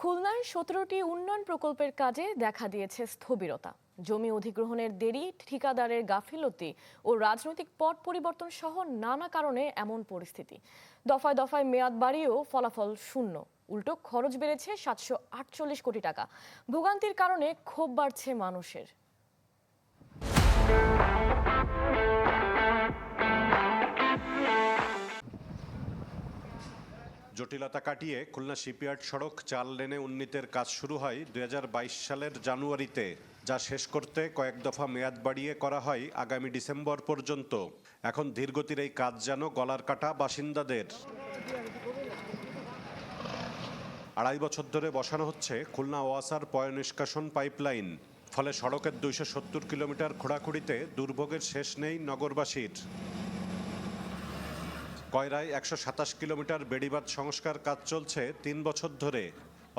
খুলনায় সতেরোটি উন্নয়ন প্রকল্পের কাজে দেখা দিয়েছে স্থবিরতা। জমি অধিগ্রহণের দেরি, ঠিকাদারের গাফিলতি ও রাজনৈতিক পট পরিবর্তন সহ নানা কারণে এমন পরিস্থিতি। দফায় দফায় মেয়াদ বাড়িয়েও ফলাফল শূন্য। উল্টো খরচ বেড়েছে সাতশো আটচল্লিশ কোটি টাকা। ভোগান্তির কারণে ক্ষোভ বাড়ছে মানুষের। জটিলতা কাটিয়ে খুলনা শিপইয়ার্ড সড়ক চার লেনে উন্নীতের কাজ শুরু হয় দু হাজার বাইশ সালের জানুয়ারিতে, যা শেষ করতে কয়েক দফা মেয়াদ বাড়িয়ে করা হয় আগামী ডিসেম্বর পর্যন্ত। এখন ধীরগতির এই কাজ যেন গলার কাটা বাসিন্দাদের। আড়াই বছর ধরে বসানো হচ্ছে খুলনা ওয়াসার পয় নিষ্কাশন পাইপলাইন, ফলে সড়কের দুইশো সত্তর কিলোমিটার খোঁড়াখুড়িতে দুর্ভোগের শেষ নেই নগরবাসীর। কয়রায় একশো সাতাশ কিলোমিটার বেড়িবাঁধ সংস্কার কাজ চলছে তিন বছর ধরে।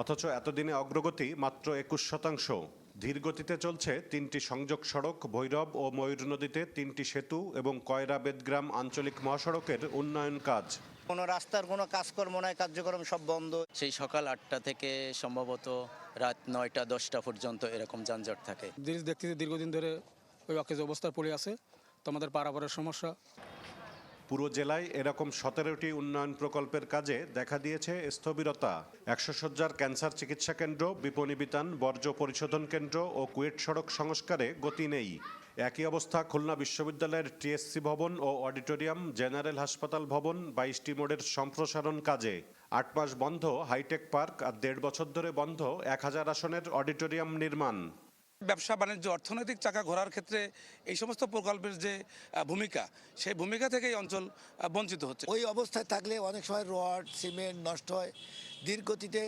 অথচ এতদিনে অগ্রগতি মাত্র একুশ শতাংশ। ধীরগতিতে চলছে তিনটি সংযোগ সড়ক ভৈরব ও ময়ূর নদীতে তিনটি সেতু এবং কয়রা বেদগ্রাম আঞ্চলিক মহাসড়কের উন্নয়ন কাজ। কোনো রাস্তার কোনো কাজকর্ম নয় কার্যক্রম সব বন্ধ। সেই সকাল আটটা থেকে সম্ভবত রাত নয়টা দশটা পর্যন্ত এরকম যানজট থাকে। দেখতেছি দীর্ঘদিন ধরে ওই অকেজ অবস্থায় পড়ে আছে। তোমাদের পারাপারের সমস্যা। পুরো জেলায় এরকম সতেরোটি উন্নয়ন প্রকল্পের কাজে দেখা দিয়েছে স্থবিরতা। একশো সজ্জার ক্যান্সার চিকিৎসা কেন্দ্র বিপণী বিতান বর্জ্য পরিশোধন কেন্দ্র ও কুয়েট সড়ক সংস্কারে গতি নেই। একই অবস্থা খুলনা বিশ্ববিদ্যালয়ের টিএসসি ভবন ও অডিটোরিয়াম, জেনারেল হাসপাতাল ভবন, বাইশটি মোড়ের সম্প্রসারণ কাজে। আট মাস বন্ধ, হাইটেক পার্ক আর দেড় বছর ধরে বন্ধ, এক হাজার আসনের অডিটোরিয়াম নির্মাণ। ব্যবসা বাণিজ্য, অর্থনৈতিক চাকা ঘোরার ক্ষেত্রে এই সমস্ত প্রকল্পের যে ভূমিকা, সেই ভূমিকা থেকে এই অঞ্চল বঞ্চিত হচ্ছে। ওই অবস্থায় থাকলে অনেক সময় রড, সিমেন্ট নষ্ট হয়। ধীরগতিতে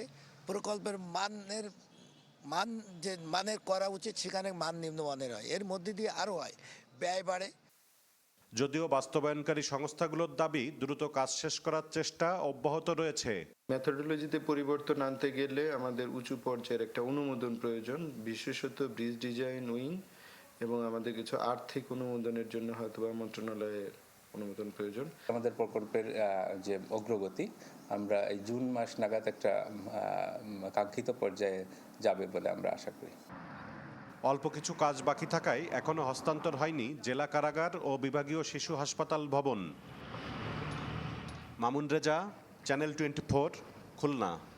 প্রকল্পের মানের, মান যে, মানের করা উচিত, সেখানে মান নিম্নমানের হয়। এর মধ্যে দিয়ে আরও হয়। ব্যয় বাড়ে। যদিও বাস্তবায়নকারী সংস্থাগুলোর দাবি দ্রুত কাজ শেষ করার চেষ্টা অব্যাহত রয়েছে। মেথোডোলজিতে পরিবর্তন আনতে গেলে আমাদের উঁচু পর্যায়ের একটা অনুমোদন প্রয়োজন বিশেষত ব্রিজ ডিজাইন উইং এবং আমাদের কিছু আর্থিক অনুমোদনের জন্য হয়তো বা মন্ত্রণালয়ের অনুমোদন প্রয়োজন। আমাদের প্রকল্পের যে অগ্রগতি আমরা এই জুন মাস নাগাদ একটা কাঙ্ক্ষিত পর্যায়ে যাবে বলে আমরা আশা করি। অল্প কিছু কাজ বাকি থাকায় এখনও হস্তান্তর হয়নি জেলা কারাগার ও বিভাগীয় শিশু হাসপাতাল ভবন। Mamun Reza, channel twenty four, Khulna.